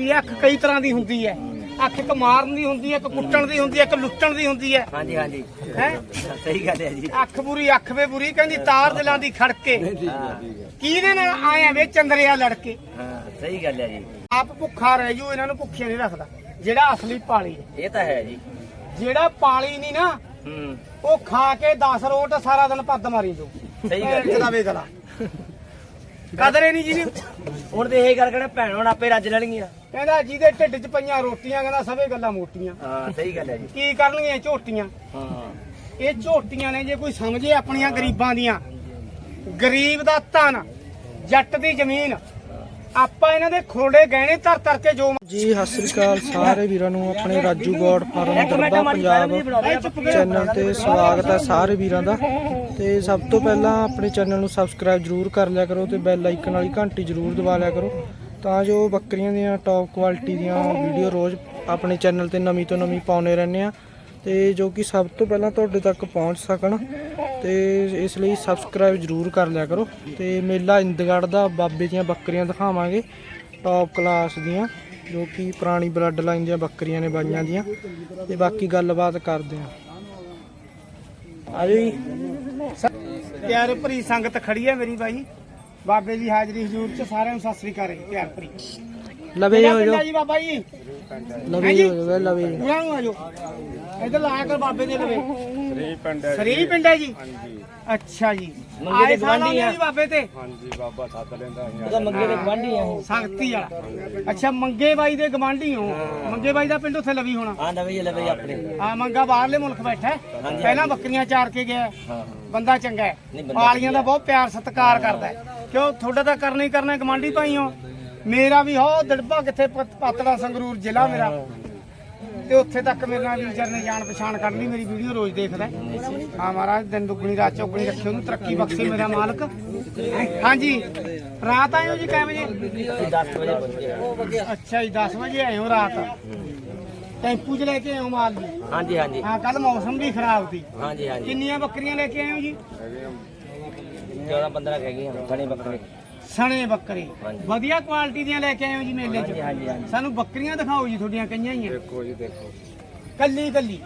ਇਹ ਅੱਖ ਕਈ ਤਰ੍ਹਾਂ ਦੀ ਹੁੰਦੀ ਹੈ। ਅੱਖ ਇੱਕ ਮਾਰਨ ਦੀ ਹੁੰਦੀ ਹੈ ਇੱਕ ਕੁੱਟਣ ਦੀ ਹੁੰਦੀ ਹੈ ਇੱਕ ਲੁੱਟਣ ਦੀ ਹੁੰਦੀ ਹੈ। ਹਾਂਜੀ ਹਾਂਜੀ। ਹੈ? ਸਹੀ ਗੱਲ ਹੈ ਜੀ। ਅੱਖ ਬੁਰੀ ਅੱਖ ਵੇ ਬੁਰੀ ਕਹਿੰਦੀ ਤਾਰ ਦਿਲਾਂ ਦੀ ਖੜਕੇ ਕਿਹਦੇ ਨਾਲ ਆਇਆ ਵੇ ਚੰਦਰਿਆ ਲੜਕੇ ਹਾਂ ਸਹੀ ਗੱਲ ਹੈ ਜੀ। ਆਪ ਭੁੱਖਾ ਰਹਿ ਜੂ ਇਹਨਾਂ ਨੂੰ ਭੁੱਖਿਆ ਨਹੀਂ ਰੱਖਦਾ। ਜਿਹੜਾ ਅਸਲੀ ਪਾਲੀ ਹੈ। ਇਹ ਤਾਂ ਹੈ ਜੀ। ਜਿਹੜਾ ਪਾਲੀ ਨਹੀਂ ਨਾ ਹੂੰ। ਉਹ ਖਾ ਕੇ 10 ਰੋਟ ਸਾਰਾ ਦਿਨ ਪੱਦ ਮਾਰੀ ਜੂ ਸਹੀ ਗੱਲ ਹੈ। ਇਹਦਾ ਵੇ ਕਦਰੇ ਨਹੀਂ ਜੀ। ਹੁਣ ਤੇ ਇਹ ਗੱਲ ਕਹਿਣਾ ਭੈਣ ਹੁਣ ਆਪੇ ਰੱਜ ਲੈਣਗੀਆਂ। ਕਹਿੰਦਾ ਜਿਹਦੇ ਢਿੱਡ 'ਚ ਪਈਆਂ ਰੋਟੀਆਂ ਕਹਿੰਦਾ ਸਭੇ ਗੱਲਾਂ ਮੋਟੀਆਂ। ਹਾਂ ਸਹੀ ਗੱਲ ਹੈ ਜੀ। ਕੀ ਕਰਨਗੀਆਂ ਝੋਟੀਆਂ? ਹਾਂ। ਇਹ ਝੋਟੀਆਂ ਨੇ ਜੇ ਕੋਈ ਸਮਝੇ ਆਪਣੀਆਂ ਗਰੀਬਾਂ ਦੀਆਂ। ਗਰੀਬ ਦਾ ਧਨ ਜੱਟ ਦੀ ਜ਼ਮੀਨ। ਆਪਾਂ ਇਹਨਾਂ ਦੇ ਖੋੜੇ ਗਹਿਣੇ ਧਰ ਧਰ ਕੇ ਜੋ ਜੀ ਸਤਿ ਸ੍ਰੀ ਅਕਾਲ ਸਾਰੇ ਵੀਰਾਂ ਨੂੰ ਆਪਣੇ Raju goat farm Dirba Punjab channel ਤੇ ਸਵਾਗਤ ਹੈ ਸਾਰੇ ਵੀਰਾਂ ਦਾ। ਤੇ ਸਭ ਤੋਂ ਪਹਿਲਾਂ ਆਪਣੇ ਚੈਨਲ ਨੂੰ ਸਬਸਕ੍ਰਾਈਬ ਜਰੂਰ ਕਰ ਲਿਆ ਕਰੋ ਤੇ ਬੈਲ ਆਈਕਨ ਵਾਲੀ ਘੰਟੀ ਜਰੂਰ ਦਬਾ ਲਿਆ ਕਰੋ। ਤਾਂ ਜੋ ਬੱਕਰੀਆਂ ਦੀਆਂ ਟੌਪ ਕੁਆਲਿਟੀ ਦੀਆਂ ਵੀਡੀਓ ਰੋਜ਼ ਆਪਣੇ ਚੈਨਲ ਤੇ ਨਵੀਂ ਤੋਂ ਨਵੀਂ ਪਾਉਨੇ ਰਹਿੰਦੇ ਆ ਤੇ ਜੋ ਕਿ ਸਭ ਤੋਂ ਪਹਿਲਾਂ ਤੁਹਾਡੇ ਤੱਕ ਪਹੁੰਚ ਸਕਣ ਤੇ ਇਸ ਲਈ ਸਬਸਕ੍ਰਾਈਬ ਜਰੂਰ ਕਰ ਲਿਆ ਕਰੋ ਤੇ ਮੇਲਾ ਇੰਦਗੜ੍ਹ ਦਾ ਬਾਬੇ ਦੀਆਂ ਬੱਕਰੀਆਂ ਦਿਖਾਵਾਂਗੇ ਟੌਪ ਕਲਾਸ ਦੀਆਂ ਜੋ ਕਿ ਪੁਰਾਣੀ ਬਲੱਡ ਲਾਈਨ ਦੀਆਂ ਬੱਕਰੀਆਂ ਨੇ ਬਾਈਆਂ ਦੀਆਂ ਤੇ ਬਾਕੀ ਗੱਲਬਾਤ ਕਰਦੇ ਆ ਆਜੋ ਜੀ। ਪਿਆਰ ਭਰੀ ਸੰਗਤ ਖੜੀ ਹੈ ਮੇਰੀ ਬਾਈ। ਬਾਬੇ ਦੀ ਹਾਜ਼ਰੀ ਹਜ਼ੂਰ 'ਚ ਸਾਰਿਆਂ ਨੂੰ ਸਤਿ ਸ੍ਰੀ ਅਕਾਲ ਜੀ, ਪਿਆਰ ਭਰੀ। ਲਵੇ ਹੋ ਜੋ ਹੈ ਜੀ ਬਾਬਾ ਜੀ? ਲਵੇ ਹੋ ਜੋ ਲਵੇ ਉਹਨਾਂ ਨੂੰ ਆਜੋ ਇੱਧਰ ਲਾਇਆ ਕਰ ਬਾਬੇ ਦੇ ਲਵੇ। ਸਰੀ ਪਿੰਡ ਹੈ ਸਰੀ ਪਿੰਡ ਹੈ ਜੀ? ਅੱਛਾ ਜੀ। ਮੰਗੇ ਦੇ ਆਏ ਸਾਲ ਗਵਾਂਢੀ ਆਉਂਦੇ ਆ। ਜੀ ਬਾਬੇ ਤੇ? ਉਹਦਾ ਮੰਗੇ ਦੇ ਗਵਾਂਢੀ ਆ ਇਹ। ਵਾਲਾ। ਅੱਛਾ ਮੰਗੇ ਬਾਈ ਦੇ ਗਵਾਂਢੀ ਹੋ। ਮੰਗੇ ਬਾਈ ਦਾ ਪਿੰਡ ਉੱਥੇ ਲਵੀ ਹੋਣਾ। ਹਾਂ ਲਵੇ ਲਵੇ ਆਪਣੇ। ਆ ਮੰਗਾ ਬਾਹਰਲੇ ਮੁਲਕ ਬੈਠਾ। ਹੈ। ਹਾਂਜੀ। ਪਹਿਲਾਂ ਬੱਕਰੀਆਂ ਚਾਰ ਕੇ ਗਿਆ। ਹੈ। ਹਾਂ। ਬੰਦਾ ਚੰਗਾ ਹੈ। ਪਾਲੀਆਂ ਦਾ ਬਹੁਤ ਪਿਆਰ ਸਤਿਕਾਰ ਕਰਦਾ ਹੈ। ਕਿਉਂ? ਤੁਹਾਡਾ ਤਾਂ ਕਰਨਾ ਹੀ ਕਰਨਾ ਗਮਾਂਡੀ ਭਾਈ ਹੋ। ਮੇਰਾ ਵੀ ਹੋ ਦੜਬਾ ਕਿੱਥੇ ਪਤ- ਪਾਤੜਾ ਸੰਗਰੂਰ ਜ਼ਿਲ੍ਹਾ ਮੇਰਾ। ਤੇ ਉੱਥੇ ਤੱਕ ਮੇਰੇ ਨਾਲ ਵੀਰ ਨੇ ਜਾਣ ਪਛਾਣ ਕਰ ਲਈ ਮੇਰੀ ਵੀਡੀਓ ਰੋਜ਼ ਦੇਖਦਾ। ਹੈ। ਹਾਂ ਮਹਾਰਾਜ ਦਿਨ ਦੁੱਗਣੀ ਰਾਤ ਚੌਗਣੀ ਰੱਖੇ ਉਹਨੂੰ ਤਰੱਕੀ ਬਖਸ਼ੇ ਮੇਰਾ ਮਾਲਕ। ਹਾਂਜੀ ਰਾਤ ਆਏ ਹੋ ਜੀ ਕਿੰਨੇ ਵਜੇ? ਅਸੀਂ 10 ਵਜੇ ਪਹੁੰਚੇ ਅੱਛਾ ਜੀ 10 ਵਜੇ ਆਏ ਹੋ ਰਾਤ। ਟੈਂਪੂ 'ਚ ਲੈ ਕੇ ਆਏ ਹੋ ਮਾਲ ਜੀ? ਹਾਂਜੀ ਹਾਂਜੀ। ਹਾਂ ਕੱਲ ਮੌਸਮ ਵੀ ਖਰਾਬ ਸੀ। ਹਾਂਜੀ ਹਾਂਜੀ। ਕਿੰਨੀਆਂ ਬੱਕਰੀਆਂ ਲੈ ਕੇ ਆਏ ਹੋ ਜੀ? 14 15 ਕਹਿ ਗਏ ਖਣੇ ਬੱਕਰੇ। ਸਣੇ ਬੱਕਰੇ। ਹਾਂਜੀ। ਵਧੀਆ ਕੁਆਲਿਟੀ ਦੀਆਂ ਲੈ ਕੇ ਆਏ ਹੋ ਜੀ ਮੇਲੇ ਹਾਂਜੀ 'ਚ ਹਾਂਜੀ। ਸਾਨੂੰ ਬੱਕਰੀਆਂ ਦਿਖਾਓ ਜੀ ਤੁਹਾਡੀਆਂ ਕਈਆਂ ਹੀ ਦੇਖੋ ਜੀ ਦੇਖੋ। ਕੱਲੀ ਕੱਲੀ।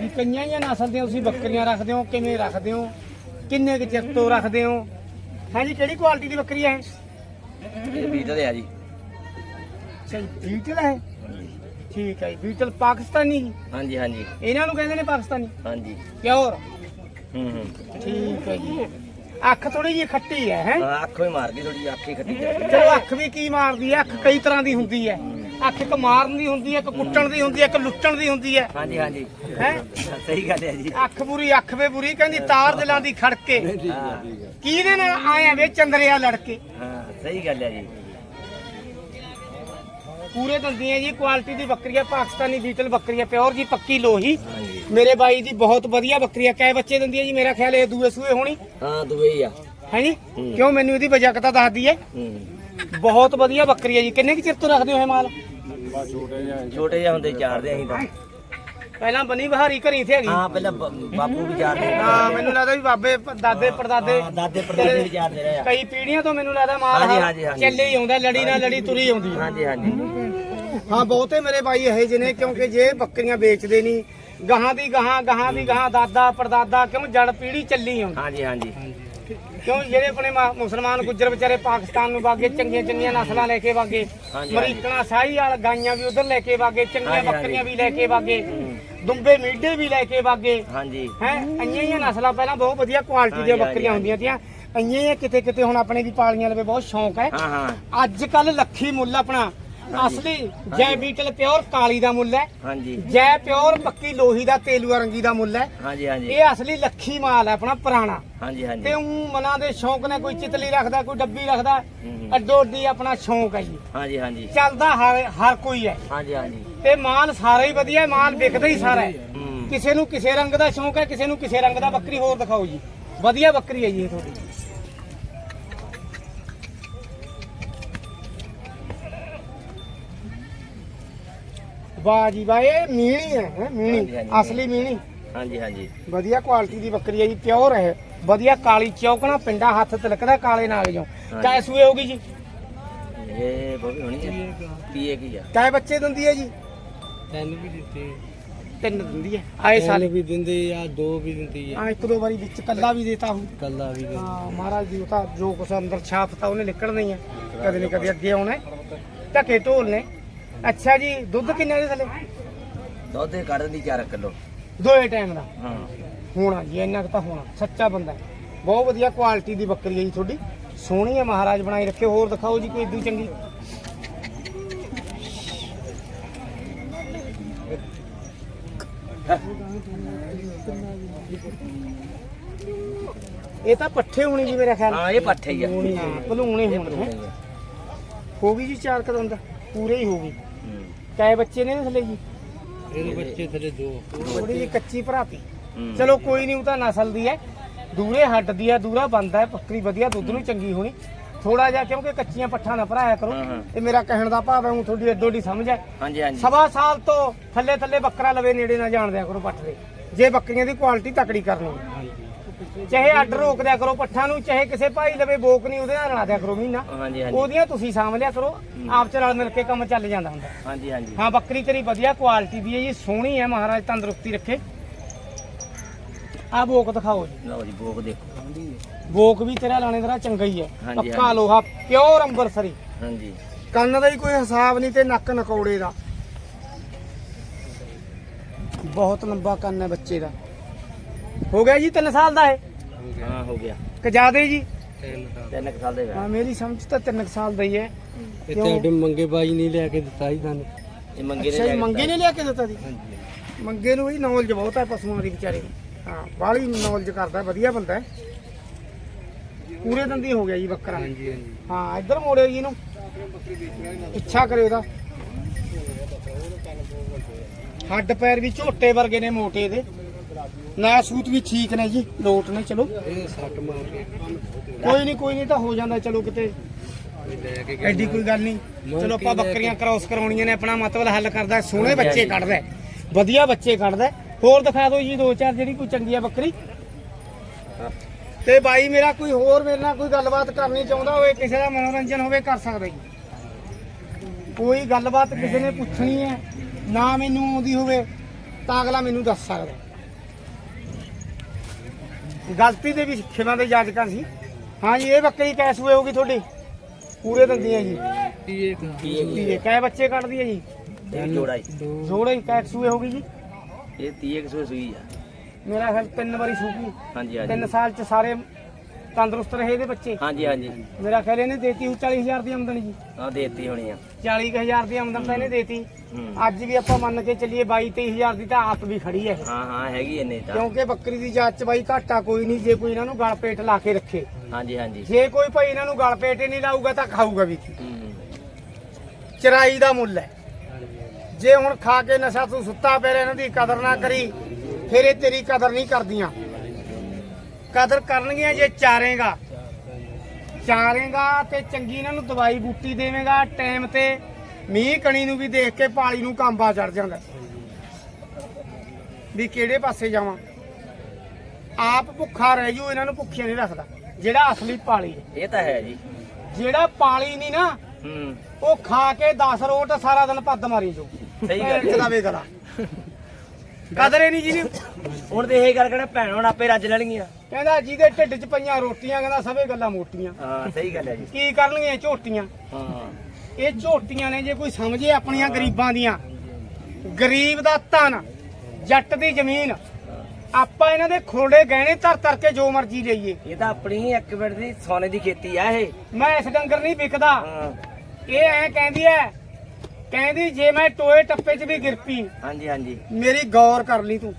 ਵੀ ਕਈਆਂ ਹੀ ਨਸਲ ਦੀਆਂ ਤੁਸੀਂ ਬੱਕਰੀਆਂ ਰੱਖਦੇ ਹੋ ਕਿਵੇਂ ਰੱਖਦੇ ਹੋ ਕਿੰਨੇ ਕੁ ਚਿਰ ਤੋਂ ਰੱਖਦੇ ਹੋ? ਹਾਂਜੀ ਕਿਹੜੀ ਕੁਆਲਿਟੀ ਦੀ ਬੱਕਰੀ ਹੈ ਇਹ? ਬੀਟ ਦੇ ਆ ਜੀ। ਜੀ ਬੀਟਲ ਹੈ ਠੀਕ ਹੈ ਜੀ ਬੀਟਲ ਪਾਕਿਸਤਾਨੀ। ਹਾਂਜੀ ਹਾਂਜੀ। ਇਹਨਾਂ ਨੂੰ ਕਹਿੰਦੇ ਨੇ ਪਾਕਿਸਤਾਨੀ? ਹਾਂਜੀ। ਪਿਓਰ। ਹੂੰ ਹੂੰ। ਠੀਕ ਹੈ ਜੀ। ਅੱਖ ਥੋੜੀ ਜਿਹੀ ਖੱਟੀ ਹੈ ਹੈ? ਅੱਖ ਵੀ ਮਾਰ ਗਈ ਥੋੜੀ ਅੱਖ ਹੀ ਖੱਟੀ ਚਲੋ ਅੱਖ ਵੀ ਕੀ ਮਾਰਦੀ ਹੈ? ਅੱਖ ਕਈ ਤਰ੍ਹਾਂ ਦੀ ਹੁੰਦੀ ਹੈ। ਅੱਖ ਇੱਕ ਮਾਰਨ ਦੀ ਹੁੰਦੀ ਹੈ ਇੱਕ ਕੁੱਟਣ ਦੀ ਹੁੰਦੀ ਹੈ ਇੱਕ ਲੁੱਟਣ ਦੀ ਹੁੰਦੀ ਹੈ। ਹਾਂਜੀ ਹਾਂਜੀ। ਹੈ? ਸਹੀ ਗੱਲ ਹੈ ਜੀ। ਅੱਖ ਬੁਰੀ ਅੱਖ ਵੇ ਬੁਰੀ ਕਹਿੰਦੀ ਤਾਰ ਦਿਲਾਂ ਦੀ ਖੜਕੇ। ਹਾਂ। ਕਿਹਦੇ ਨਾਲ ਆਇਆ ਵੇ ਚੰਦਰਿਆ ਲੜਕੇ? ਹਾਂ ਸਹੀ ਗੱਲ ਹੈ ਜੀ। ਪੂਰੇ ਦੰਦੀਆਂ ਜੀ ਕੁਆਲਿਟੀ ਦੀ ਬੱਕਰੀ ਹੈ ਪਾਕਿਸਤਾਨੀ ਬੀਟਲ ਬੱਕਰੀ ਹੈ ਪਿਓਰ ਜੀ ਪੱਕੀ ਲੋਹੀ। ਮੇਰੇ ਬਾਈ ਦੀ ਬਹੁਤ ਵਧੀਆ ਬੱਕਰੀ ਹੈ ਕੈ ਬੱਚੇ ਦਿੰਦੀ ਹੈ ਜੀ ਮੇਰਾ ਖਿਆਲ ਇਹ ਦੂਏ ਸੂਏ ਹੋਣੀ। ਹਾਂ ਦੁਬਈ ਹੀ ਆ। ਹੈ ਜੀ। ਕਿਉਂ ਮੈਨੂੰ ਇਹਦੀ ਵਜ੍ਹਾ ਦੱਸਦੀ ਹੈ ਹੂੰ। ਬਹੁਤ ਵਧੀਆ ਬੱਕਰੀ ਹੈ ਜੀ। ਕਿੰਨੇ ਕੁ ਚਿਰ ਤੋਂ ਰੱਖਦੇ ਹੋ ਇਹ ਮਾਲ? ਛੋਟੇ ਜਿਹੇ ਹੁੰਦੇ ਚਾਰਦੇ ਅਸੀਂ ਤਾਂ। ਪਹਿਲਾਂ ਬਣੀ ਬਹਾਰੀ ਘਰੀ ਤੇ ਹੈਗੀ। ਹਾਂ ਪਹਿਲਾਂ ਬ- ਬਾਪੂ ਵੀ ਚਾਰਦੇ ਹਾਂ ਮੈਨੂੰ ਲੱਗਦਾ ਵੀ ਬਾਬੇ ਪ- ਦਾਦੇ ਪੜਦਾਦੇ ਹਾਂ, ਦਾਦੇ ਪੜਦਾਦੇ ਵੀ ਚਾਰਦੇ ਰਹੇ ਆ। ਕਈ ਪੀੜ੍ਹੀਆਂ ਤੋਂ ਮੈਨੂੰ ਲੱਗਦਾ ਮਾਲ ਹਾਂਜੀ, ਆਹ ਹਾਂਜੀ, ਹਾਂਜੀ। ਚੱਲੇ ਹੀ ਆਉਂਦਾ ਲੜੀ ਨਾਲ ਲੜੀ ਤੁਰੀ ਆਉਂਦੀ। ਹੈ। ਹਾਂਜੀ ਹਾਂਜੀ। ਹਾਂ ਬਹੁਤੇ ਮੇਰੇ ਬਾਈ ਇਹ ਜਿਹੇ ਕਿਉਂਕਿ ਜੇ ਬੱਕਰੀਆਂ ਵੇਚਦੇ ਨਹੀਂ ਗਾਹਾਂ ਦੀ ਗਾਹਾਂ ਗਾਹਾਂ ਦੀ ਗਾਹਾਂ ਦਾਦਾ ਪੜਦਾਦਾ ਕਿਉਂ ਜੜ ਪੀੜ੍ਹੀ ਚੱਲੀ ਆਉਂਦੀ। ਹਾਂਜੀ ਹਾਂਜੀ। ਕਿਉਂ ਜਿਹੜੇ ਆਪਣੇ ਮਾ- ਮੁਸਲਮਾਨ ਗੁੱਜਰ ਵਿਚਾਰੇ ਪਾਕਿਸਤਾਨ ਨੂੰ ਵਾਗੇ ਚੰਗੀਆਂ ਚੰਗੀਆਂ ਨਸਲਾਂ ਲੈ ਕੇ ਵਾਗੇ ਹਾਂਜੀ, ਮਰੀਕਣਾ ਸਾਹੀ ਵਾਲ ਗਾਈਆਂ ਵੀ ਉਧਰ ਲੈ ਕੇ ਵਾਗੇ ਚੰਗੀਆਂ ਹਾਂਜੀ, ਹਾਂਜੀ। ਬੱਕਰੀਆਂ ਵੀ ਲੈ ਕੇ ਵਾਗੇ ਦੁੰਬੇ ਮੀਡੇ ਵੀ ਲੈ ਕੇ ਵਾਗੇ। ਹਾਂਜੀ। ਹੈ ਅੰਨੀਆਂ ਹੀ ਨਸਲਾਂ ਪਹਿਲਾਂ ਬਹੁਤ ਵਧੀਆ ਕੁਆਲਿਟੀ ਦੀਆਂ ਬੱਕਰੀਆਂ। ਹੁੰਦੀਆਂ ਤੀਆਂ। ਅੰਨੀਆਂ ਹੀ ਕਿਤੇ ਕਿਤੇ ਹੁਣ ਆਪਣੇ ਵੀ ਪਾਲੀਆਂ ਲਵੇ ਬਹੁਤ ਸ਼ੌਂਕ ਹੈ। ਹਾਂ ਹਾਂ। ਅੱਜ ਕੱਲ ਲੱਖੀ ਮੁੱਲ ਆਪਣਾ। ਅਸਲੀ ਜੈ ਬੀਟਲ ਪਿਓਰ ਕਾਲੀ ਦਾ ਮੁੱਲ ਹੈ। ਹਾਂਜੀ। ਜੈ ਪਿਓਰ ਪੱਕੀ ਲੋਹੀ ਦਾ ਤੇਲੂਆ ਰੰਗੀ ਦਾ ਮੁੱਲ ਹੈ। ਹਾਂਜੀ ਹਾਂਜੀ। ਇਹ ਅਸਲੀ ਲੱਖੀ ਮਾਲ ਹੈ ਆਪਣਾ ਪੁਰਾਣਾ। ਹਾਂਜੀ ਹਾਂਜੀ। ਤੇ ਉਹ ਮਨਾਂ ਦੇ ਸ਼ੌਂਕ ਨੇ ਕੋਈ ਚਿਤਲੀ ਰੱਖਦਾ ਕੋਈ ਡੱਬੀ ਰੱਖਦਾ। ਅੱਡੋ ਅੱਡੀ ਆਪਣਾ ਸ਼ੌਂਕ ਹੈ ਜੀ। ਹਾਂਜੀ ਹਾਂਜੀ। ਚੱਲਦਾ ਹਰ ਹਰ ਕੋਈ ਹੈ। ਹਾਂਜੀ ਹਾਂਜੀ। ਤੇ ਮਾਲ ਸਾਰਾ ਹੀ ਵਧੀਆ ਮਾਲ ਵਿਕਦਾ ਹੀ ਸਾਰਾ ਹੈ। ਕਿਸੇ ਨੂੰ ਕਿਸੇ ਰੰਗ ਦਾ ਸ਼ੌਂਕ ਹੈ ਕਿਸੇ ਨੂੰ ਕਿਸੇ ਰੰਗ ਦਾ ਬੱਕਰੀ ਹੋਰ ਦਿਖਾਓ ਜੀ। ਵਧੀਆ ਬੱਕਰੀ ਹੈ ਜੀ ਇਹ ਤੁਹਾਡੀ। ਵਾਹ ਜੀ ਵਾਹ ਇਹ ਮੀਣੀ ਹੈ ਮੀਣੀ। ਅਸਲੀ ਮੀਣੀ। ਹਾਂਜੀ ਹਾਂਜੀ। ਵਧੀਆ ਕੁਆਲਿਟੀ ਦੀ ਬੱਕਰੀ ਹੈ ਜੀ ਪਿਓਰ ਹੈ। ਵਧੀਆ ਕਾਲੀ ਚੌਕਣਾ ਪਿੰਡਾ ਹੱਥ ਤਿਲਕਦਾ ਕਾਲੇ ਨਾਗ ਜੋ। ਕੈ ਸੂਏ ਹੋਗੀ ਜੀ। ਇਹ ਬਹੁਤ ਹੋਣੀ ਹੈ। ਤੀਏ ਕੀ ਆ? ਕਾਏ ਬੱਚੇ ਦਿੰਦੀ ਹੈ ਜੀ। ਤਿੰਨ ਵੀ ਦਿੱਤੇ। ਤਿੰਨ ਦਿੰਦੀ ਹੈ। ਆਏ ਸਾਲ ਵੀ ਦਿੰਦੇ ਆ ਦੋ ਵੀ ਦਿੰਦੀ ਆ। ਇੱਕ ਦੋ ਵਾਰੀ ਵਿੱਚ ਕੱਲਾ ਵੀ ਦੇਤਾ ਹੂੰ ਕੱਲਾ ਵੀ ਹਾਂ ਮਹਾਰਾਜ ਜੀ ਉਹ ਤਾਂ ਜੋ ਕੁਛ ਅੰਦਰ ਛਾਪ ਤਾਂ ਉਹਨੇ ਨਿਕਲਣਾ ਹੀ ਹੈ ਕਦੇ ਨਹੀਂ ਕਦੇ ਅੱਗੇ ਆਉਣਾ ਹੈ। ਢਕੇ ਢੋਲ ਨੇ। ਅੱਛਾ ਜੀ ਦੁੱਧ ਕਿੰਨੇ ਦੇ ਥੱਲੇ? ਦੁੱਧ ਇਹ ਕੱਢ ਦਿੰਦੀ 4 ਕਿਲੋ। ਦੋਏ ਟਾਈਮ ਦਾ। ਹਾਂ। ਹੋਣਾ ਜੀ ਇੰਨਾ ਕੁ ਤਾਂ ਹੋਣਾ। ਸੱਚਾ ਬੰਦਾ ਹੈ। ਬਹੁਤ ਵਧੀਆ ਕੁਆਲਿਟੀ ਦੀ ਬੱਕਰੀ ਹੈ ਜੀ ਤੁਹਾਡੀ। ਸੋਹਣੀ ਹੈ ਮਹਾਰਾਜ ਬਣਾਈ ਰੱਖੇ। ਹੋਰ ਦਿਖਾਓ ਜੀ ਕੋਈ ਇਦੂ ਚੰਗੀ। ਇਹ ਤਾਂ ਪੱਠੇ ਹੋਣੀ ਜੀ ਮੇਰੇ ਖਿਆਲ। ਹਾਂ ਇਹ ਪੱਠੇ ਹੀ ਆ। ਹਾਂ ਭਲੂਣੇ ਹੋਣੇ ਹੈ ਹੋ ਗਈ ਜੀ ਚਾਰ ਕਦਮ ਦਾ? ਪੂਰੇ ਹੀ ਹੋ ਗਈ ਹੂੰ। ਕੈ ਬੱਚੇ ਨੇ ਥੱਲੇ ਜੀ। ਇਹਦੇ ਬੱਚੇ ਥਲੇ ਦੋ। ਥੋੜੀ ਜੀ ਕੱਚੀ ਭਰਾਤੀ। ਹੂੰ। ਚਲੋ ਕੋਈ ਨਹੀਂ ਉਹ ਤਾਂ ਨਸਲ ਦੀ ਹੈ। ਦੂਰੇ ਹੱਡ ਦੀ ਹੈ ਦੂਰਾ ਬੰਦਾ ਹੈ ਬੱਕਰੀ ਵਧੀਆ ਦੁੱਧ ਨੂੰ ਚੰਗੀ ਹੋਣੀ। ਥੋੜਾ ਜਿਹਾ ਕਿਉਂਕਿ ਕੱਚੀਆਂ ਪੱਠਾਂ ਨਾ ਭਰਾਇਆ ਕਰੋ। ਹਾਂ, ਹਾਂ। ਤੇ ਮੇਰਾ ਕਹਿਣ ਦਾ ਭਾਵ ਹੈ ਉਹ ਤੁਹਾਡੀ ਅੱਡੋ ਢੀ ਸਮਝ ਹੈ। ਹਾਂਜੀ ਹਾਂਜੀ। ਸਵਾ ਸਾਲ ਤੋਂ ਥੱਲੇ ਥੱਲੇ ਬੱਕਰਾ ਲਵੇ ਨੇੜੇ ਨਾ ਜਾਣ ਦਿਆ ਕਰੋ ਪੱਠ ਦੇ। ਜੇ ਬੱਕਰੀਆਂ ਦੀ ਕੁਆਲਿਟੀ ਤਕੜੀ ਕਰਨੀ ਹੈ ਚਾਹੇ ਅੱਡ ਰੋਕ ਦਿਆ ਕਰੋ ਪੱਠਾਂ ਨੂੰ ਚਾਹੇ ਕਿਸੇ ਭਾਈ ਲਵੇ ਬੋਕ ਨਹੀਂ ਉਹਦੇ ਨਾਲ ਰਲਾ ਦਿਆ ਕਰੋ ਮਹੀਨਾ। ਹਾਂਜੀ ਹਾਂਜੀ। ਉਹਦੀਆਂ ਤੁਸੀਂ ਸਾਂਭ ਲਿਆ ਕਰੋ। ਆਪ ਚ ਰਲ ਮਿਲ ਕੇ ਕੰਮ ਚੱਲ ਜਾਂਦਾ ਹੁੰਦਾ। ਹਾਂਜੀ ਹਾਂਜੀ। ਹਾਂ ਬੱਕਰੀ ਤੇਰੀ ਵਧੀਆ ਕੁਆਲਿਟੀ ਦੀ ਹੈ ਜੀ ਸੋਹਣੀ ਹੈ ਮਹਾਰਾਜ ਤੰਦਰੁਸਤੀ ਰੱਖੇ। ਆ ਬੋਕ ਦਿਖਾਓ ਜੀ। ਲਓ ਜੀ ਭੋਗ ਦੇਖੋ। ਬੋਕ ਵੀ ਤੇਰਾ ਲਾਣੇ ਦਾ ਚੰਗਾ ਹੀ ਹੈ। ਹਾਂਜੀ, ਪੱਕਾ ਹਾਂਜੀ। ਲੋਹਾ ਪਿਓਰ ਅੰਬਰਸਰੀ। ਹਾਂਜੀ। ਕੰਨ ਦਾ ਹੀ ਕੋਈ ਹਿਸਾਬ ਨਹੀਂ ਤੇ ਨੱਕ ਨਕੌੜੇ ਦਾ। ਬਹੁਤ ਲੰਬਾ ਕੰਨ ਹੈ ਬੱਚੇ ਦਾ। ਹੋ ਗਿਆ ਜੀ 3 ਸਾਲ ਦਾ ਹੈ ਹਾਂ ਹੋ ਗਿਆ। ਕਿ ਜ਼ਿਆਦੇ ਜੀ? ਤਿੰਨ ਕੁ ਸਾਲ ਦੇ ਹਾਂ ਮੇਰੀ ਸਮਝ ਤਾਂ 3 ਸਾਲ ਦਾ ਹੀ ਹੈ। ਤੇ ਕਿਉਂ? ਤੁਹਾਡੇ ਮੰਗੇ ਬਾਈ ਨਹੀਂ ਲੈ ਕੇ ਦਿੱਤਾ ਸੀ ਤੁਹਾਨੂੰ ਇਹ ਮੰਗੇ ਅੱਛਾ ਨੇ ਜੀ ਮੰਗੇ ਨੇ ਲਿਆ ਕੇ ਦਿੱਤਾ ਜੀ? ਮੰਗੇ ਨੂੰ ਵੀ ਨੌਲੇਜ ਬਹੁਤ ਹੈ ਪਸ਼ੂਆਂ ਦੀ ਵਿਚਾਰੇ ਨੂੰ। ਹਾਂ ਨੌਲੇਜ ਕਰਦਾ ਵਧੀਆ ਬੰਦਾ ਹੈ। ਪੂਰੇ ਦੰਦੀ ਹੋ ਗਿਆ ਜੀ ਬੱਕਰਾ। ਹਾਂਜੀ ਹਾਂਜੀ। ਹਾਂ ਇੱਧਰ ਮੋੜਿਓ ਜੀ ਇਹਨੂੰ। ਇੱਛਾ ਕਰਿਓ ਇਹਦਾ ਹੱਡ ਪੈਰ ਵੀ ਝੋਟੇ ਵਰਗੇ ਨੇ ਮੋਟੇ ਦੇ। ਨਾ ਸੂਤ ਵੀ ਠੀਕ ਨੇ ਜੀ ਲੋਟ ਨੇ ਚਲੋ। ਕੋਈ ਨਹੀਂ ਕੋਈ ਨਹੀਂ ਤਾਂ ਹੋ ਜਾਂਦਾ ਚਲੋ ਕਿਤੇ। ਐਡੀ ਕੋਈ ਗੱਲ ਨਹੀਂ ਚਲੋ ਆਪਾਂ ਬੱਕਰੀਆਂ ਕ੍ਰਾਸ ਕਰਾਉਣੀਆਂ ਨੇ ਆਪਣਾ ਮਤਲਬ ਹੱਲ ਕਰਦਾ ਸੋਹਣੇ ਬੱਚੇ ਕੱਢਦਾ ਵਧੀਆ ਬੱਚੇ ਕੱਢਦਾ। ਹੋਰ ਦਿਖਾ ਦਿਓ ਜੀ ਦੋ ਚਾਰ ਜਿਹੜੀ ਕੋਈ ਚੰਗੀ ਆ ਬੱਕਰੀ। ਤੇ ਬਾਈ ਮੇਰਾ ਕੋਈ ਹੋਰ ਮੇਰੇ ਨਾਲ ਕੋਈ ਗੱਲਬਾਤ ਕਰਨੀ ਚਾਹੁੰਦਾ ਹੋਵੇ ਕਿਸੇ ਦਾ ਮਨੋਰੰਜਨ ਹੋਵੇ ਕਰ ਸਕਦਾ ਜੀ। ਕੋਈ ਗੱਲਬਾਤ ਕਿਸੇ ਨੇ ਪੁੱਛਣੀ ਹੈ ਨਾ ਮੈਨੂੰ ਆਉਂਦੀ ਹੋਵੇ ਤਾਂ ਅਗਲਾ ਮੈਨੂੰ ਦੱਸ ਸਕਦਾ। ਗਲਤੀ ਦੇ ਵੀ ਖਿਮਾ ਦੇ ਜਾਜਕਾਂ ਸੀ। ਹਾਂ ਜੀ ਇਹ ਬੱਕਰੀ ਕੈਸ ਹੋਏ ਹੋਗੀ ਤੁਹਾਡੀ। ਪੂਰੇ ਦੰਦੀਆਂ ਜੀ। ਇਹ ਕੀ ਬੱਚੇ ਕੱਢਦੀ ਹੈ ਜੀ। ਜੋੜਾ ਹੀ ਜੋੜੇ ਹੀ ਕੈ ਸੂਏ ਹੋਗੀ ਜੀ। ਇਹ 30 ਸੂਈ ਸੂਈ ਆ। ਮੇਰਾ ਖਿਆਲ ਤਿੰਨ ਵਾਰੀ ਸੂਕੀ ਹਾਂਜੀ ਤਿੰਨ ਹਾਂਜੀ ਸਾਲ ਚ ਸਾਰੇ ਤੰਦਰੁਸਤ ਰਹੇ ਇਹਦੇ ਬੱਚੇ। ਹਾਂਜੀ ਹਾਂਜੀ। ਮੇਰਾ ਖਿਆਲ ਇਹਨੇ ਦੇਤੀ ਉਹ 40000 ਦੀ ਆਮਦਨ ਜੀ। ਹਾਂ ਦੇਤੀ ਹੋਣੀ ਆ। 40000 ਦੀ ਆਮਦਨ ਤਾਂ ਇਹਨੇ ਦੇਤੀ। ਹੂੰ। ਅੱਜ ਵੀ ਆਪਾਂ ਮੰਨ ਕੇ ਚੱਲੀਏ 22 23000 ਦੀ ਤਾਂ ਆਪ ਵੀ ਖੜੀ ਹੈ। ਇਹ। ਹਾਂ ਹਾਂ ਹੈਗੀ ਇੰਨੇ ਤਾਂ। ਕਿਉਂਕਿ ਬੱਕਰੀ ਦੀ ਜਾਤ ਚ ਬਾਈ ਘਾਟਾ ਕੋਈ ਨਹੀਂ ਜੇ ਕੋਈ ਇਹਨਾਂ ਨੂੰ ਗਲ ਪੇਟ ਲਾ ਕੇ ਰੱਖੇ। ਹਾਂਜੀ ਹਾਂਜੀ। ਜੇ ਕੋਈ ਭਾਈ ਇਹਨਾਂ ਨੂੰ ਗਲ ਪੇਟ ਹੀ ਨਹੀਂ ਲਾਊਗਾ ਤਾਂ ਖਾਊਗਾ ਵੀ ਕੀ। ਹੂੰ। ਚਰਾਈ ਦਾ ਮੁੱਲ ਹੈ। ਜੇ ਹੁਣ ਖਾ ਕੇ ਨਸ਼ਾ ਤੂੰ ਸੁੱਤਾ ਪਿਆ ਰਿਹਾ, ਇਹਨਾਂ ਦੀ ਕਦਰ ਨਾ ਕਰੀ ਫਿਰ ਇਹ ਤੇਰੀ ਕਦਰ ਨਹੀਂ ਕਰਦੀਆਂ। ਕਦਰ ਕਰਨਗੀਆਂ ਜੇ ਚਾਰੇਗਾ। ਚਾਰੇਗਾ ਤੇ ਚੰਗੀ ਇਹਨਾਂ ਨੂੰ ਦਵਾਈ ਬੂਟੀ ਦੇਵੇਂਗਾ ਟਾਈਮ ਤੇ ਮੀਂਹ ਕਣੀ ਨੂੰ ਵੀ ਦੇਖ ਕੇ ਪਾਲੀ ਨੂੰ ਕਾਂਬਾ ਚੜ ਜਾਂਦਾ। ਵੀ ਕਿਹੜੇ ਪਾਸੇ ਜਾਵਾਂ? ਆਪ ਭੁੱਖਾ ਰਹਿ ਜੂ ਇਹਨਾਂ ਨੂੰ ਭੁੱਖਿਆ ਨਹੀਂ ਰੱਖਦਾ। ਜਿਹੜਾ ਅਸਲੀ ਪਾਲੀ। ਇਹ ਤਾਂ ਹੈ ਜੀ। ਜਿਹੜਾ ਪਾਲੀ ਨਹੀਂ ਨਾ ਉਹ ਖਾ ਕੇ 10 ਰੋਟ ਸਾਰਾ ਦਿਨ ਪੱਦ ਮਾਰੀ ਜੋ ਸਹੀ ਗੱਲ ਹੈ। ਦਾ ਵੇ ਗਲਾ ਕਦਰੇ ਨਹੀਂ ਜੀ ਹੁਣ ਤੇ ਇਹ ਗੱਲ ਕਹਿਣਾ ਭੈਣ ਹੁਣ ਆਪੇ ਰੱਜ ਲੈਣਗੀਆਂ। ਕਹਿੰਦਾ ਜਿਹਦੇ ਢਿੱਡ 'ਚ ਪਈਆਂ ਰੋਟੀਆਂ ਕਹਿੰਦਾ ਸਭੇ ਗੱਲਾਂ ਮੋਟੀਆਂ। ਹਾਂ ਸਹੀ ਗੱਲ ਹੈ ਜੀ। ਕੀ ਕਰਨਗੀਆਂ ਝੋਟੀਆਂ? ਹਾਂ। ਇਹ ਝੋਟੀਆਂ ਨੇ ਜੇ ਕੋਈ ਸਮਝੇ ਆਪਣੀਆਂ ਗਰੀਬਾਂ ਦੀਆਂ। ਗਰੀਬ ਦਾ ਧਨ ਜੱਟ ਦੀ ਜ਼ਮੀਨ। ਆਪਾਂ ਇਹਨਾਂ ਦੇ ਖੋੜੇ ਗਹਿਣੇ ਧਰ ਧਰ ਕੇ ਜੋ ਮਰਜ਼ੀ ਲਈਏ। ਇਹ ਤਾਂ ਆਪਣੀ ਇੱਕ ਮਿੰਟ ਦੀ ਸੋਨੇ ਦੀ ਖੇਤੀ ਆ ਇਹ। ਮੈਂ ਇਸ ਡੰਗਰ ਨਹੀਂ ਵਿਕਦਾ। ਹਾਂ। ਇਹ ਐ ਕਹਿੰਦੀ ਐ ਕਹਿੰਦੀ ਜੇ ਮੈਂ ਟੋਏ ਟੱਪੇ 'ਚ ਵੀ ਗਿਰਪੀ ਹਾਂਜੀ ਹਾਂਜੀ। ਮੇਰੀ ਗੌਰ ਕਰ ਲਈ ਤੂੰ।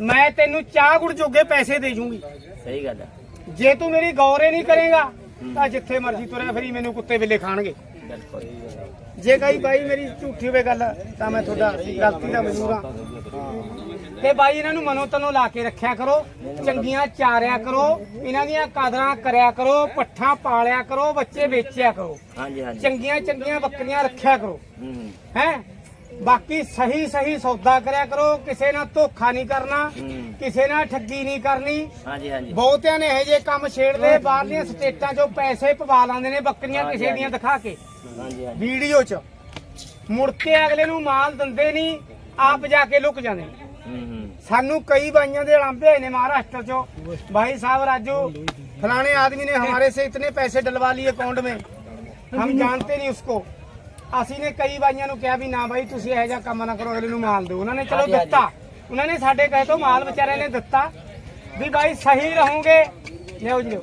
ਮੈਂ ਤੈਨੂੰ ਚਾਹ ਗੁੜ ਜੋਗੇ ਪੈਸੇ ਦੇ ਜੂੰਗੀ। ਸਹੀ ਗੱਲ ਹੈ ਜੇ ਤੂੰ ਮੇਰੀ ਗੌਰੇ ਨਹੀਂ ਕਰੇਗਾ ਤਾਂ ਜਿੱਥੇ ਮਰਜ਼ੀ ਤੁਰਿਆ ਫਿਰੀ ਮੈਨੂੰ ਕੁੱਤੇ ਬਿੱਲੇ ਖਾਣਗੇ। ਬਿਲਕੁਲ। ਜੇ ਕਹੀ ਬਾਈ ਮੇਰੀ ਝੂਠੀ ਹੋਵੇ ਗੱਲ ਤਾਂ ਮੈਂ ਤੁਹਾਡਾ ਗਲਤੀ ਦਾ ਮਜ਼ਦੂਰ ਹਾਂ ਤੇ ਬਾਈ ਇਹਨਾਂ ਨੂੰ ਮਨੋ ਤਨੋ ਲਾ ਕੇ ਰੱਖਿਆ ਕਰੋ ਚੰਗੀਆਂ ਚਾਰਿਆ ਕਰੋ ਇਹਨਾਂ ਦੀਆਂ ਕਦਰਾਂ ਕਰਿਆ ਕਰੋ ਪੱਠਾਂ ਪਾਲਿਆ ਕਰੋ ਬੱਚੇ ਵੇਚਿਆ ਕਰੋ। ਹਾਂਜੀ ਹਾਂਜੀ। ਚੰਗੀਆਂ ਚੰਗੀਆਂ ਬੱਕਰੀਆਂ ਰੱਖਿਆ ਕਰੋ। ਹੂੰ। ਹੈ? ਬਾਕੀ ਸਹੀ ਸਹੀ ਸੌਦਾ ਕਰਿਆ ਕਰੋ ਕਿਸੇ ਨਾਲ ਧੋਖਾ ਨਹੀਂ ਕਰਨਾ ਹੂੰ ਕਿਸੇ ਨਾਲ ਠੱਗੀ ਨਹੀਂ ਕਰਨੀ ਹਾਂਜੀ ਹਾਂਜੀ ਬਹੁਤਿਆਂ ਨੇ ਇਹ ਜੇ ਕੰਮ ਛੇੜਦੇ ਬਾਹਰਲੀਆਂ ਸਟੇਟਾਂ 'ਚੋਂ ਪੈਸੇ ਪਵਾ ਲਾਉਂਦੇ ਨੇ ਬੱਕਰੀਆਂ ਕਿਸੇ ਦੀਆਂ ਦਿਖਾ ਕੇ ਹਾਂਜੀ ਹਾਂਜੀ ਵੀਡੀਓ 'ਚ ਮੁੜ ਕੇ ਅਗਲੇ ਨੂੰ ਮਾਲ ਦਿੰਦੇ ਨਹੀਂ ਆਪ ਜਾ ਕੇ ਲੁਕ ਜਾਂਦੇ ਨੇ। ਹੂੰ ਹੂੰ ਸਾਨੂੰ ਕਈ ਬਾਈਆਂ ਦੇ ਅਲਾਂਭੇ ਆਏ ਨੇ महाराष्ट्र चो भाई साहब राजू फलाने आदमी ने हमारे से इतने पैसे डलवा लिए अकाउंट में हम जानते नहीं उसको ਅਸੀਂ ਨੇ ਕਈ ਬਾਈਆਂ ਨੂੰ ਕਿਹਾ ਵੀ ਨਾ ਬਾਈ ਤੁਸੀਂ ਇਹੋ ਜਿਹਾ ਕੰਮ ਨਾ ਕਰੋ ਅਗਲੇ ਨੂੰ ਮਾਲ ਦਿਓ। ਉਹਨਾਂ ਨੇ ਚਲੋ ਹਾਂਜੀ, ਹਾਂਜੀ। ਦਿੱਤਾ ਉਹਨਾਂ ਨੇ ਸਾਡੇ ਕਹੇ ਤੋਂ ਮਾਲ ਵਿਚਾਰਿਆਂ ਨੇ ਦਿੱਤਾ ਵੀ ਬਾਈ ਸਹੀ ਰਹੋਗੇ। ਲਿਓ ਜੀ ਲਿਓ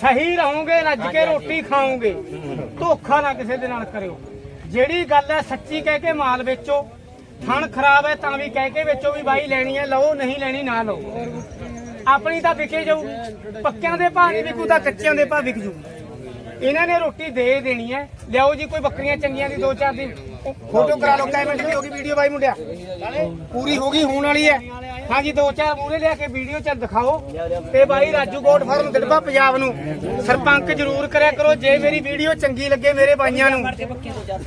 ਸਹੀ ਰਹੋਗੇ ਰੱਜ ਕੇ ਰੋਟੀ ਖਾਓਗੇ। ਧੋਖਾ ਨਾ ਕਿਸੇ ਦੇ ਨਾਲ ਕਰਿਓ। ਜਿਹੜੀ ਗੱਲ ਹੈ ਸੱਚੀ ਕਹਿ ਕੇ ਮਾਲ ਵੇਚੋ। ਥਣ ਖਰਾਬ ਹੈ ਤਾਂ ਵੀ ਕਹਿ ਕੇ ਵੇਚੋ ਵੀ ਬਾਈ ਲੈਣੀ ਹੈ ਲਓ ਨਹੀਂ ਲੈਣੀ ਨਾ ਲਓ। ਆਪਣੀ ਤਾਂ ਵਿਕੇ ਜਾਊ। ਪੱਕਿਆਂ ਦੇ ਭਾਅ ਨਹੀਂ ਵਿਕੂ ਤਾਂ ਕੱਚਿਆਂ ਦੇ ਭਾਅ ਵਿਕ ਜੂ। ਇਹਨਾਂ ਨੇ ਰੋਟੀ ਦੇ ਦੇਣੀ ਹੈ। ਲਿਆਓ ਜੀ, ਕੋਈ ਬੱਕਰੀਆਂ ਚੰਗੀਆਂ ਦੀ ਦੋ ਚਾਰ ਦੀ ਫੋਟੋ ਕਰਾ ਲਓ ਕਾਇਮੈਂਟ ਵੀ ਹੋ ਗਈ ਵੀਡੀਓ ਬਾਈ ਮੁੰਡਿਆ। ਪੂਰੀ ਹੋ ਗਈ, ਹੋਣ ਵਾਲੀ ਹੈ। ਹਾਂਜੀ, ਦੋ ਚਾਰ ਮੂਰੇ ਲਿਆ ਕੇ ਵੀਡੀਓ ਚ ਦਿਖਾਓ। ਤੇ ਬਾਈ ਰਾਜੂ ਗੋਟ ਫਾਰਮ ਦਿੜਬਾ ਪੰਜਾਬ ਨੂੰ। ਸਰਪੰਚ ਜ਼ਰੂਰ ਕਰਿਆ ਕਰੋ, ਜੇ ਮੇਰੀ ਵੀਡੀਓ ਚੰਗੀ ਲੱਗੇ ਮੇਰੇ ਬਾਈਆਂ ਨੂੰ,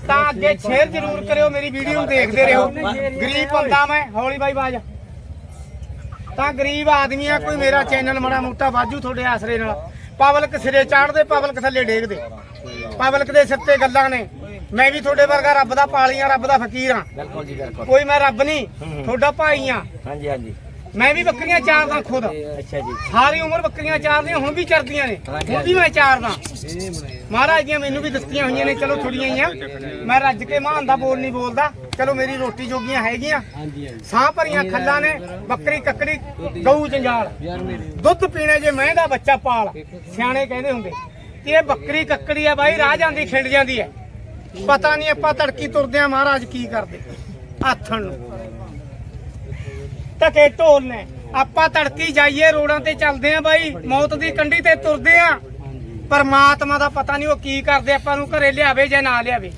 ਤਾਂ ਅੱਗੇ ਸ਼ੇਅਰ ਜ਼ਰੂਰ ਕਰਿਓ, ਮੇਰੀ ਵੀਡੀਓ ਨੂੰ ਦੇਖਦੇ ਰਹੋ। ਗਰੀਬ ਬੰਦਾ ਮੈਂ, ਹੌਲੀ ਬਾਈ ਬਾਜ। ਤਾਂ ਗਰੀਬ ਆਦਮੀ ਆ, ਕੋਈ ਮੇਰਾ ਚੈਨਲ ਮਾੜਾ ਮੋਟਾ ਵਾਜੂ ਤੁਹਾਡੇ ਆਸਰੇ ਨਾਲ। ਪਬਲਿਕ ਸਿਰੇ ਚਾੜਦੇ ਪਬਲਿਕ ਥੱਲੇ ਡੇਗਦੇ। ਪਬਲਿਕ ਦੇ ਸਿਰ ਤੇ ਗੱਲਾਂ ਨੇ। ਮੈਂ ਵੀ ਤੁਹਾਡੇ ਵਰਗਾ ਰੱਬ ਦਾ ਪਾਲੀਆਂ ਰੱਬ ਦਾ ਫਕੀਰ ਆ ਬਿਲਕੁਲ ਜੀ ਬਿਲਕੁਲ। ਕੋਈ ਮੈਂ ਰੱਬ ਨਹੀਂ ਤੁਹਾਡਾ ਭਾਈ ਆ ਹਾਂਜੀ ਹਾਂਜੀ। ਮੈਂ ਵੀ ਬੱਕਰੀਆਂ ਚਾਰਦਾ ਖੁਦ। ਅੱਛਾ ਜੀ। ਸਾਰੀ ਉਮਰ ਬੱਕਰੀਆਂ ਚਾਰਦੀਆਂ ਹੁਣ ਵੀ ਚਰਦੀਆਂ ਨੇ। ਹੁਣ ਵੀ ਮੈਂ ਚਾਰਦਾ। ਮਹਾਰਾਜ ਦੀਆਂ ਮੈਨੂੰ ਵੀ ਦਿੱਤੀਆਂ ਹੋਈਆਂ ਨੇ ਚਲੋ ਥੋੜੀਆਂ ਹੀ ਆ। ਮੈਂ ਰੱਜ ਕੇ ਮਾਨ ਦਾ ਬੋਲ ਨਹੀਂ ਬੋਲਦਾ। ਚਲੋ ਮੇਰੀ ਰੋਟੀ ਜੋਗੀਆਂ ਹੈਗੀਆਂ। ਸਾਹ ਭਰੀਆਂ ਖੱਲਾਂ ਨੇ ਬੱਕਰੀ ਕੱਕੜੀ ਗਊ ਜੰਜਾਲ। ਦੁੱਧ ਪੀਣੇ ਜੇ ਮੈਂ ਦਾ ਬੱਚਾ ਪਾਲ। ਸਿਆਣੇ ਕਹਿੰਦੇ ਹੁੰਦੇ ਕਿ ਇਹ ਬੱਕਰੀ ਕੱਕੜੀ ਆ ਬਾਈ ਰਾਹ ਜਾਂਦੀ ਖਿੰਡ ਜਾਂਦੀ ਹੈ। ਪਤਾ ਨਹੀਂ ਆਪਾਂ ਤੜਕੀ ਤੁਰਦੇ ਆ ਮਹਾਰਾਜ ਕੀ ਕਰਦੇ। ਆਥਣ ਨੂੰ। ਧਕੇ ਢੋਲ ਨੇ। ਆਪਾਂ ਤੜਕੀ ਜਾਈਏ ਰੋਡਾਂ ਤੇ ਚੱਲਦੇ ਆ ਬਾਈ। ਮੌਤ ਦੀ ਕੰਢੀ ਤੇ ਤੁਰਦੇ ਆ। ਪਰਮਾਤਮਾ ਦਾ ਪਤਾ ਨਹੀਂ ਉਹ ਕੀ ਕਰਦੇ, ਆਪਾਂ ਨੂੰ ਘਰੇ ਲਿਆਵੇ ਜਾਂ ਨਾ ਲਿਆਵੇ।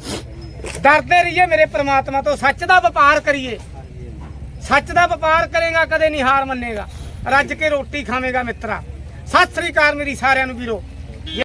ਡਰਦੇ ਰਹੀਏ ਮੇਰੇ ਪਰਮਾਤਮਾ ਤੋਂ। ਸੱਚ ਦਾ ਵਪਾਰ ਕਰੀਏ। ਸੱਚ ਦਾ ਵਪਾਰ ਕਰੇਗਾ, ਕਦੇ ਨਹੀਂ ਹਾਰ ਮੰਨੇਗਾ। ਰੱਜ ਕੇ ਰੋਟੀ ਖਾਵੇਂਗਾ ਮਿੱਤਰਾ। ਸਤਿ ਸ੍ਰੀ ਅਕਾਲ ਮੇਰੀ ਸਾਰਿਆਂ ਨੂੰ ਵੀਰੋ।